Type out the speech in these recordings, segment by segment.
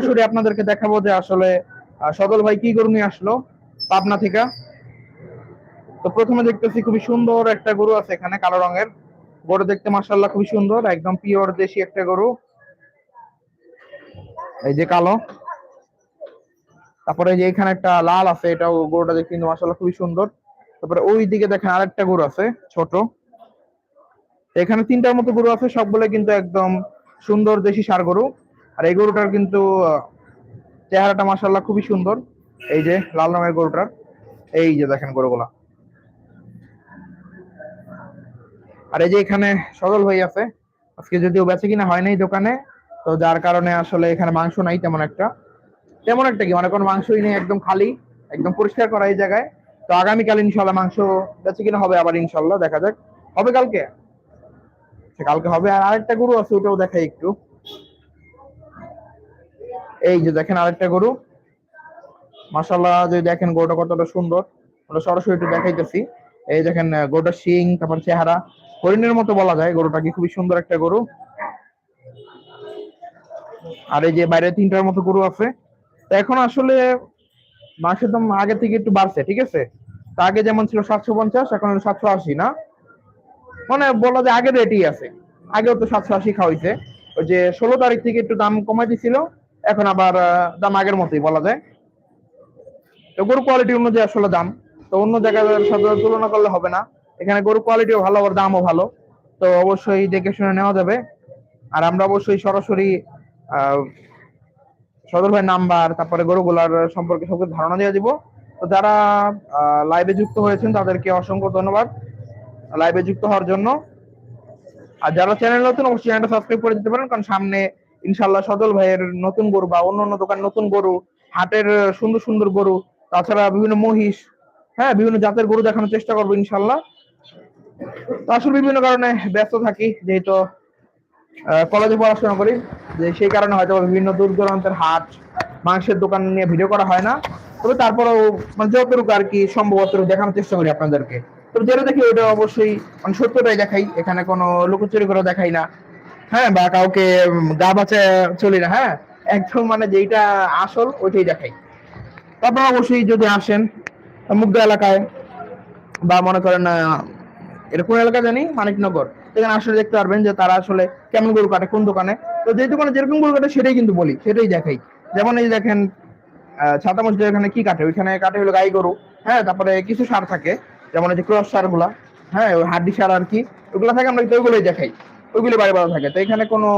সরাসরি আপনাদেরকে দেখাবো যে আসলে সদল ভাই কি গরু নিয়ে আসলো পাবনা থেকে। তো প্রথমে দেখতেছি খুবই সুন্দর একটা গরু আছে এখানে, কালো রঙের। গরু দেখতে মাসাল্লাহ খুবই সুন্দর, একদম পিওর দেশি একটা গরু। এই যে কালো। তারপরে যে এখানে একটা লাল আছে, এটাও গরুটা দেখতে কিন্তু মাসাল্লাহ খুবই সুন্দর। তারপরে ওই দিকে দেখেন আরেকটা গরু আছে, ছোট। এখানে তিনটার মতো গরু আছে, সবগুলো কিন্তু একদম সুন্দর দেশি সার গরু। আর এই গরুটার কিন্তু চেহারাটা মাসাল্লাহ খুবই সুন্দর। এই যে লাল রঙের গরুটার, এই যে দেখেন গরুগুলা। আর এই যে এখানে সজল হয়ে আছে, আজকে যদিও বেঁচে কিনা হয় নাই দোকানে, তো যার কারণে আসলে এখানে মাংস নাই তেমন একটা। তেমন একটা কি মানে কোনো মাংসই নেই, একদম খালি, একদম পরিষ্কার করা এই জায়গায়। তো আগামীকাল ইনশাল্লাহ মাংস বেঁচে কিনা হবে আবার ইনশাল্লাহ দেখা যাক। হবে কালকে? কালকে হবে, আর আরেকটা গরু আছে, ওটাও দেখাই একটু। এই যে দেখেন আরেকটা গরু। মাসাল্লাহ যদি দেখেন গরুটা কতটা সুন্দর ওটা সরাসরি একটু দেখাইতেছি। এই দেখেন আহ, গরুটার শিং তারপর চেহারা। হরিণের মতো বলা যায় গরুটা কি খুবই সুন্দর একটা গরু। আর এই যে বাইরে তিনটার মতো গরু আছে। তো এখন আসলে মাংসের দাম আগে থেকে একটু বাড়ছে ঠিক আছে? তা আগে যেমন ছিল সাতশো পঞ্চাশ এখন সাতশো আশি না? মানে বলা যায় আগের রেটই আছে। আগেও তো সাতশো আশি খাওয়াইছে। ওই যে ষোলো তারিখ থেকে একটু দাম কমাই দিছিল এখন আবার দাম আগের মতোই বলা যায়। তো গরু কোয়ালিটি অনুযায়ী আসলে দাম। তো অন্য জায়গার সাথে তুলনা করলে হবে না। এখানে গরু কোয়ালিটিও ভালো, আবার দামও ভালো। তো অবশ্যই দেখে শুনে নেওয়া যাবে। আর আমরা অবশ্যই সরাসরি সদর ভাই নাম্বার, তারপরে গরুগুলার সম্পর্কে সব ধারণা দিয়ে দিব। তো যারা লাইভে যুক্ত হয়েছেন, তাদেরকে অসংখ্য ধন্যবাদ লাইভে যুক্ত হওয়ার জন্য। আর যারা চ্যানেল নতুন, অবশ্যই চ্যানেলটা সাবস্ক্রাইব করে দিতে পারেন, কারণ সামনে ইনশাল্লাহ সদল ভাইয়ের নতুন গরু বা অন্য অন্য দোকান নতুন গরু, হাটের সুন্দর সুন্দর গরু, তাছাড়া বিভিন্ন মহিষ হ্যাঁ বিভিন্ন জাতের গরু দেখানোর চেষ্টা করব ইনশাল্লাহ আসলে বিভিন্ন কারণে ব্যস্ত থাকি, যেহেতু কলেজে পড়াশোনা করি, যে সেই কারণে হয়তো বিভিন্ন দূর দূরান্তের হাট, মাংসের দোকান নিয়ে ভিডিও করা হয় না। তবে তারপরেও মানে যতটুকু আর কি সম্ভবত দেখানোর চেষ্টা করি আপনাদেরকে। তবে যেটা দেখি ওটা অবশ্যই মানে সত্যটাই দেখাই, এখানে কোনো লুকোচুরি করে দেখাই না। হ্যাঁ বা কাউকে গা বাঁচা চলি না হ্যাঁ? একদম মানে যেইটা আসল, ওইটাই দেখাই। তারপর অবশ্যই যদি আসেন, মুগ্ধা এলাকায়, বা মনে করেন কোন এলাকা জানি? মানিকনগর। এখানে আসলে দেখতে পারবেন যে তারা আসলে কেমন গরু কাটে, কোন দোকানে। তো যে দোকানে যেরকম গরু কাটে, সেটাই কিন্তু বলি, সেটাই দেখাই। যেমন এই দেখেন ছাতা মসজিদ এখানে কি কাটে? ওইখানে কাটে হলো গাই গরু হ্যাঁ? তারপরে কিছু সার থাকে, যেমন এই যে ক্রস সারগুলা হ্যাঁ? ওই হাড্ডি সার আর কি, ওগুলো থাকে আমরা ওইগুলোই দেখাই। ওইগুলো বাড়ি বাড়া থাকে। তো এখানে কোনো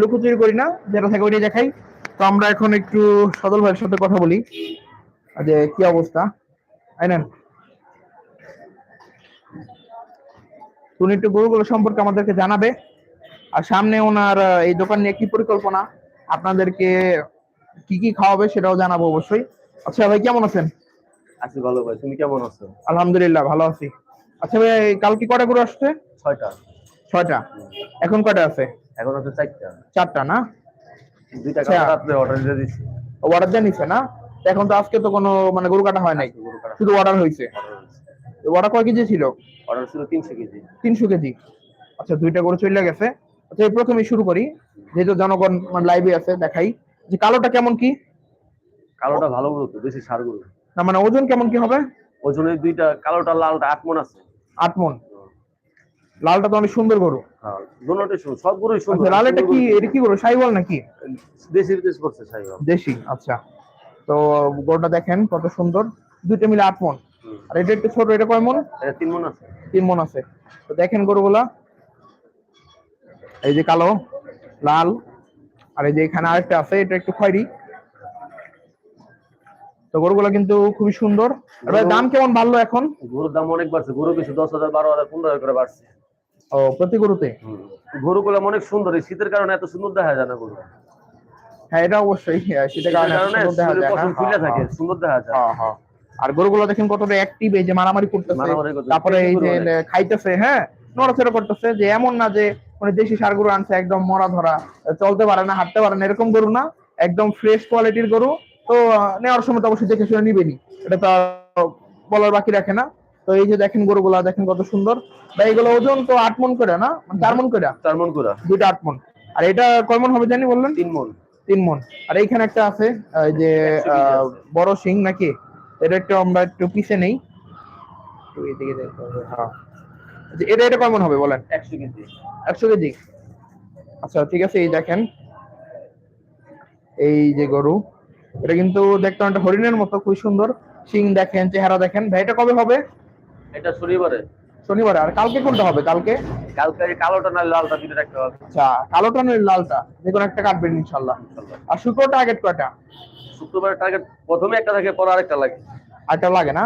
লুকোচুরি করি না যেটা থাকে ওইটাই দেখাই। তো আমরা এখন একটু সদল ভাইয়ের সাথে কথা বলি যে কি অবস্থা। তাই না উনি একটু গরুগুলো সম্পর্কে আমাদেরকে জানাবে। আর সামনে ওনার এই দোকান নিয়ে কি পরিকল্পনা আপনাদেরকে কি কি খাওয়াবে সেটাও জানাব অবশ্যই। আচ্ছা ভাই কেমন আছেন? আছি ভালো ভাই তুমি কেমন আছো? আলহামদুলিল্লাহ ভালো আছি। আচ্ছা ভাই কালকে কটা গরু আসছে? ছয়টা। ছয়টা? এখন কটা আছে? এখন আছে চারটা। চারটা না? দুইটা আচ্ছা। অর্ডার দিয়ে দিচ্ছি অর্ডার দিয়ে নিছে না? তো এখন তো আজকে তো কোনো মানে গরু কাটা হয় নাই। শুধু অর্ডার হয়েছে। অর্ডার কয় কেজি ছিল? অর্ডার ছিল তিনশো কেজি। তিনশো কেজি। আচ্ছা দুইটা গরু চলে গেছে। আচ্ছা এই প্রথমে শুরু করি। যেহেতু জনগণ মানে লাইভে আছে দেখাই। যে কালোটা কেমন কি? কালোটা ভালো গরু তো বেশি সার গরু। না মানে ওজন কেমন কি হবে? ওজনের দুইটা কালোটা লালটা আট মন আছে। আট মন। লালটা তো অনেক সুন্দর গরু। হ্যাঁ দুটোটাই সুন্দর সব গরুই সুন্দর। আচ্ছা লাল এটা কি এটা কি গরু সাইওয়াল নাকি? দেশি বিদেশ করছে সাইবাল দেশি আচ্ছা। তো গরুটা দেখেন কত সুন্দর দুইটা মিলে আট মন। আর এটা একটু ছোট এটা কয় মন? তিন মন আছে। তিন মন আছে। তো দেখেন গরুগুলা। এই যে কালো লাল আর এই যে এখানে আরেকটা আছে এটা একটু খয়েরি। তো গরুগুলা কিন্তু খুবই সুন্দর। দাম কেমন বাড়লো এখন? গরুর দাম অনেক বাড়ছে গরু বেশি দশ হাজার বারো হাজার পনেরো হাজার করে বাড়ছে। ও প্রতি গরুতে? গরুগুলো অনেক সুন্দর এই শীতের কারণে এত সুন্দর দেখা যায় না গরু হ্যাঁ এটা অবশ্যই হ্যাঁ, শীতের কারণে সুন্দর দেখা যায় না। ফুলে থাকে সুন্দর দেখা যায়। হ্যাঁ, হ্যাঁ। আর গরুগুলো দেখেন কতটা অ্যাক্টিভ এই যে মারামারি করতেছে। তারপরে এই যে খাইতেছে হ্যাঁ নড়াচড়া করতেছে যে এমন না যে মানে দেশি সার গরু আনছে একদম মরা ধরা চলতে পারে না হাঁটতে পারে না এরকম গরু না একদম ফ্রেশ কোয়ালিটির গরু তো নেওয়ার সময় তো অবশ্যই দেখে শুনে নিবেনি এটা তো বলার বাকি রাখে না। তো এই যে দেখেন গরুগুলা দেখেন কত সুন্দর। বা এগুলো ওজন তো আট মন করে না? মানে চার মন করে? চার মন করে। দুইটা আট মন। আর এটা কয় মন হবে জানি বললেন? তিন মন। তিন মন। আর এইখানে একটা আছে যে। বড় শিং নাকি? এটা একটু আমরা একটু পিছে নেই। এদিকে দেখতে হবে, হ্যাঁ। আচ্ছা, এটা এটা কেমন হবে বলেন? একশো কেজি। একশো কেজি? আচ্ছা ঠিক আছে এই দেখেন। এই যে গরু এটা কিন্তু দেখতে অনেকটা হরিণের মতো খুব সুন্দর। শিং দেখেন চেহারা দেখেন। ভাই এটা কবে হবে? এটা শনিবারে। শনিবারে। আর কালকে কোনটা হবে? কালকে? কালকে কালোটা না লালটা দিতে রাখতে হবে। আচ্ছা কালোটা নয় লালটা। যে কোনো একটা কাটবেন ইনশাল্লাহ। আর শুক্র টার্গেট কয়টা? শুক্রবারের টার্গেট প্রথমে একটা থাকে পরে আরেকটা লাগে। আটটা লাগে না?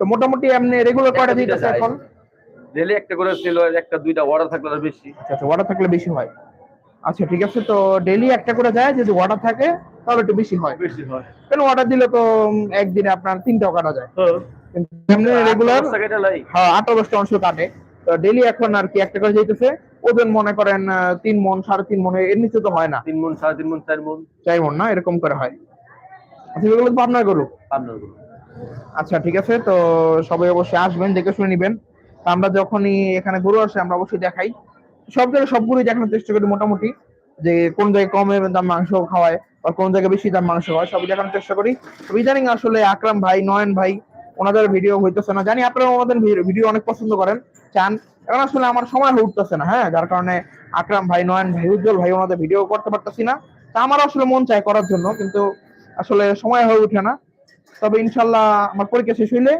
তো মোটামুটি এমনি রেগুলার কয়টা দিতেছে এখন? ডেলি একটা করে ছিল একটা দুইটা অর্ডার থাকলে আরও বেশি। আচ্ছা আচ্ছা ওয়াটার থাকলে বেশি হয়। আচ্ছা ঠিক আছে তো ডেইলি একটা করে যায় যদি ওয়াটার থাকে তাহলে একটু বেশি হয়। বেশি হয়। কেন অর্ডার দিলে তো একদিনে আপনার তিনটাও কাটা যায়। কিন্তু এমনি রেগুলার। হ্যাঁ আঠারো অংশ কাটে। তো ডেইলি এখন আর কি একটা করে যেতেছে ওজন মনে করেন তিন মন সাড়ে তিন মন এর নিচে তো হয় না। তিন মন সাড়ে তিন মন চার মন। চার মন না এরকম করে হয়। আচ্ছা এগুলো আপনার গরু? আপনার গরু। আচ্ছা ঠিক আছে। তো সবাই অবশ্যই আসবেন দেখে শুনে নিবেন। আমরা যখনই এখানে গরু আসে আমরা অবশ্যই দেখাই। সব জায়গায় সবগুলোই দেখানোর চেষ্টা করি মোটামুটি যে কোন জায়গায় কমে দাম মাংস খাওয়ায় বা কোন জায়গায় বেশি দাম মাংস খাওয়ায় সব দেখানোর চেষ্টা করি। ইদানিং আসলে আকরাম ভাই নয়ন ভাই ওনাদের ভিডিও হইতেছে না। জানি আপনারা আমাদের ভিডিও অনেক পছন্দ করেন, চান। এখন আসলে আমার সময় হয়ে উঠতেছে না হ্যাঁ? যার কারণে আকরাম ভাই, নয়ন ভাই, উজ্জ্বল ভাই ওনাদের ভিডিও করতে পারতেছি না। তা আমার আসলে মন চায় করার জন্য, কিন্তু আসলে সময় হয়ে ওঠে না। তবে ইনশাল্লাহ আমার পরীক্ষা শেষ হইলে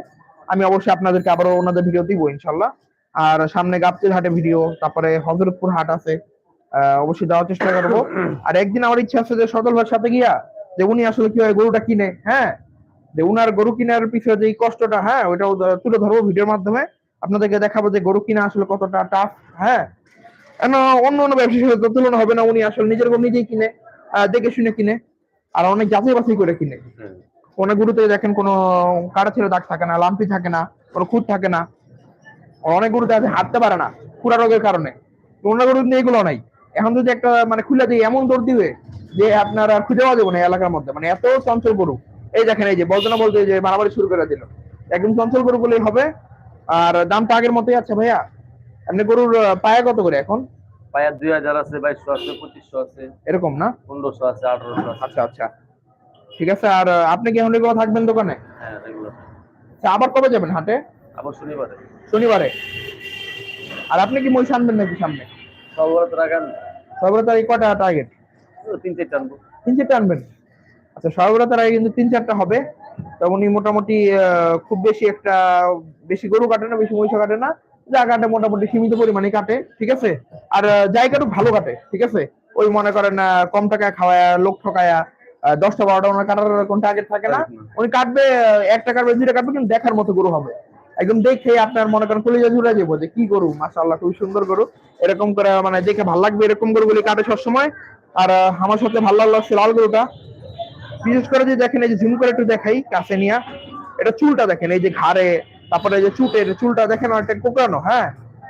আমি অবশ্যই আপনাদেরকে আবারও ওনাদের ভিডিও দিব, ইনশাল্লাহ। আর সামনে গাবতির হাটে ভিডিও তারপরে হজরতপুর হাট আছে অবশ্যই দেওয়ার চেষ্টা করব। আর একদিন আমার ইচ্ছা আছে যে সদল ভাইয়ের সাথে গিয়া, যে উনি আসলে কীভাবে গরুটা কিনে হ্যাঁ? যে উনার গরু কেনার পিছনে যে কষ্টটা হ্যাঁ ওইটাও তুলে ধরবো ভিডিওর মাধ্যমে। আপনাদেরকে দেখাবো যে গরু কিনা আসলে কতটা টাফ হ্যাঁ। অন্য অন্য ব্যবসায়ীর সাথে তো তুলনা হবে না উনি আসলে নিজের গরু নিজেই কিনে দেখে শুনে কিনে আর অনেক যাচাই বাছাই করে কিনে। অনেক গরুতে দেখেন কোনো কাটা ছিল দাগ থাকে না লাম্পি থাকে না কোনো খুঁত থাকে না। অনেক গরুতে আছে হাঁটতে পারে না পুরা রোগের কারণে। অন্য গরু এগুলো নাই। এখন যদি একটা মানে খুলে দিয়ে এমন দৌড় দিবে যে আপনার আর খুঁজে পাওয়া যাবে না এলাকার মধ্যে। মানে এত চঞ্চল গরু। এই দেখেন এই যে বলতে না বলতে যে মারামারি শুরু করে দিল। একদম চঞ্চল গরু বলেই হবে। আর দামটা আগের মতোই আছে ভাইয়া। এমনি গরুর পায়া কত করে এখন? পায়ার দুই হাজার আছে বাইশশো আছে পঁচিশশো আছে। এরকম না? পনেরোশো আছে আঠারোশো আচ্ছা আচ্ছা। ঠিক আছে আর আপনি কি এখন রেগুলার থাকবেন দোকানে? হ্যাঁ এগুলো আচ্ছা, আবার কবে যাবেন হাটে? আবার শনিবারে। শনিবারে। আর আপনি কি মহিষ আনবেন নাকি সামনে? সবার তো রাখান সর্বরা তারিখ কটা টার্গেট তিন চারটা আনব। তিন চারটা আনবেন? আচ্ছা সর্বরা তার আগে কিন্তু তিন চারটা হবে। তো উনি মোটামুটি খুব বেশি একটা বেশি গরু কাটে না বেশি মহিষ কাটে না। যা কাটে মোটামুটি সীমিত পরিমাণে কাটে ঠিক আছে? আর জায়গাটা ভালো কাটে ঠিক আছে? ওই মনে করেন কম টাকায় খাওয়ায় লোক ঠকায়া দশটা বারোটা ওনার কাটার কোন টার্গেট থাকে না। উনি কাটবে একটা কাটবে দুইটা কাটবে কিন্তু দেখার মতো গরু হবে। একদম দেখে আপনার মনে করেন কলিজা ঝুলে যাব যে কি গরু মাশাআল্লাহ খুব সুন্দর গরু। এরকম করে মানে দেখে ভালো লাগবে এরকম গরুগুলি কাটে সবসময়। আর আমার সাথে ভালো লাগল লাল গরুটা। বিশেষ করে যে দেখেন এই যে ঝুম করে একটু দেখাই কাছে নিয়ে। এটা চুলটা দেখেন এই যে ঘাড়ে তারপরে এই যে চুটের চুলটা দেখেন অনেকটা কোকড়ানো হ্যাঁ?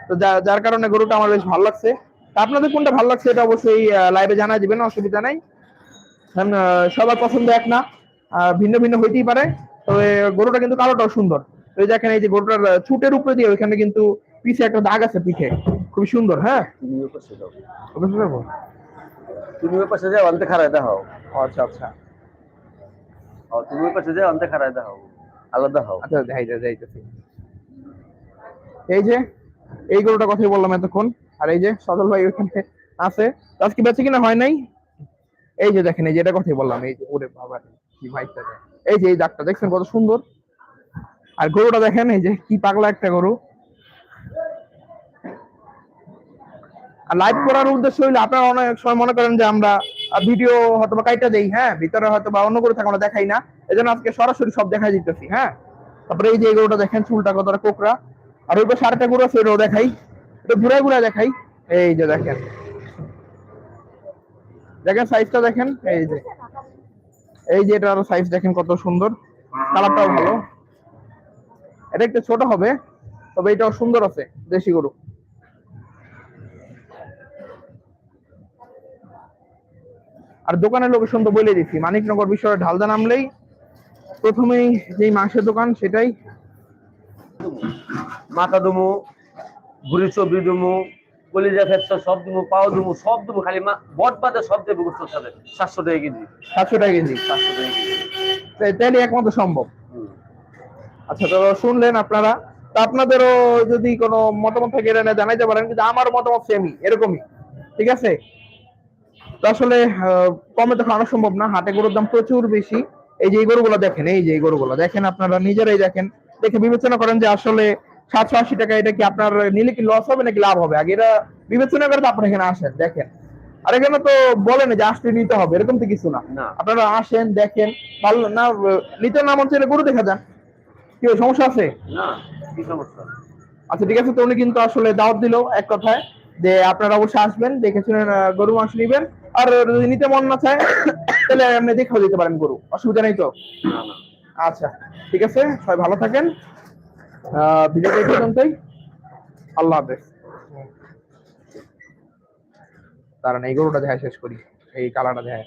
তো যার কারণে গরুটা আমার বেশ ভালো লাগছে। আপনাদের কোনটা ভালো লাগছে এটা অবশ্যই লাইভে জানাই দিবেন অসুবিধা নাই। সবার পছন্দ এক না ভিন্ন ভিন্ন হইতেই পারে। তবে গরুটা কিন্তু কালোটাও সুন্দর। এই দেখেন এই যে গরুটার চুটের উপরে দিয়ে ওইখানে কিন্তু পিছে একটা দাগ আছে পিঠে। খুব সুন্দর হ্যাঁ? তুমি ওই পাশে যাও। তুমি ওই পাশে যাও আনতে খারায় দেখাও। আচ্ছা আচ্ছা। তুমি ওই পাশে যাও আনতে খারায় আলাদা হও। আচ্ছা যাই যাই যাইতেছি এই যে, এই গরুটা কথাই বললাম এতক্ষণ। আর এই যে সদল ভাই ওইখানে আছে। আজকে বেঁচে কিনা হয় নাই? এই যে দেখেন, এই যে এটা কথাই বললাম, এই যে ওরে বাবা কি ভাইটা এই যে, এই দাগটা, দেখছেন কত সুন্দর? আর গরুটা দেখেন, এই যে কি পাগলা একটা গরু। আর লাইভ করার উদ্দেশ্য হইলে আপনারা অনেক সময় মনে করেন যে আমরা ভিডিও হয়তো বা কাইটা দেই হ্যাঁ? ভিতরে হয়তো বা অন্য করে থাকে আমরা দেখাই না। এই জন্য আজকে সরাসরি সব দেখা দিতেছি হ্যাঁ? তারপরে এই যে এই গরুটা দেখেন, চুলটা কতটা কোকরা আর ওই পাশে আরেকটা আছে দেখাই। এটা ঘুরে ঘুরে দেখাই। এই যে দেখেন। দেখেন সাইজটা দেখেন, এই যে। এই যে এটার সাইজ দেখেন কত সুন্দর। কালারটাও ভালো। এটা একটু ছোট হবে, তবে এটাও সুন্দর আছে, দেশি গরু। আর দোকানের লোকেশন তো বলে দিচ্ছি মানিকনগর বিষয়ে ঢালদা নামলেই প্রথমেই যেই মাংসের দোকান সেটাই। মাথা দুমু ঘুরি চবরি দুমু কলিজা ফেপসা সব দেবো পাও দেবো সব দেবো খালি মা বট বাদে সব দেবো সাতশো টাকা কেজি। সাতশো টাকা কেজি। সাতশো টাকা কেজি। তাইলে একমাত্র সম্ভব। আচ্ছা তো শুনলেন আপনারা তা আপনাদেরও যদি কোনো মতামত থাকে এটা জানাইতে পারেন কিন্তু আমার মতামত সেমই এরকমই। ঠিক আছে? তো আসলে কমে তো খাওয়ানো সম্ভব না হাটে গরুর দাম প্রচুর বেশি। এই যে এই গরুগুলো দেখেন এই যে এই গরুগুলো দেখেন আপনারা নিজেরাই দেখেন। দেখে বিবেচনা করেন যে আসলে সাতশো আশি টাকা এটা কি আপনার নিলে কি লস হবে নাকি লাভ হবে? আগে এটা বিবেচনা করে তারপর এখানে আসেন দেখেন। আর এখানে তো বলেন যে আসলে নিতে হবে এরকম তো কিছু না। না। আপনারা আসেন দেখেন ভালো না নিতে না মন চাইলে গরু দেখা যান। কি সমস্যা আছে? না কি সমস্যা? আচ্ছা ঠিক আছে তো উনি কিন্তু আসলে দাওয়াত দিল এক কথায় যে আপনারা অবশ্যই আসবেন দেখে শুনে গরু মাংস নিবেন। আর যদি নিতে মন না চায়, তাহলে আপনি দেখাও দিতে পারেন গরু। অসুবিধা নেই তো? আচ্ছা ঠিক আছে, সবাই ভালো থাকেন। ভিডিওটা এই পর্যন্তই। আল্লাহ হাফেজ। তারা এই গরুটা দেখা শেষ করি। এই কালারটা দেখা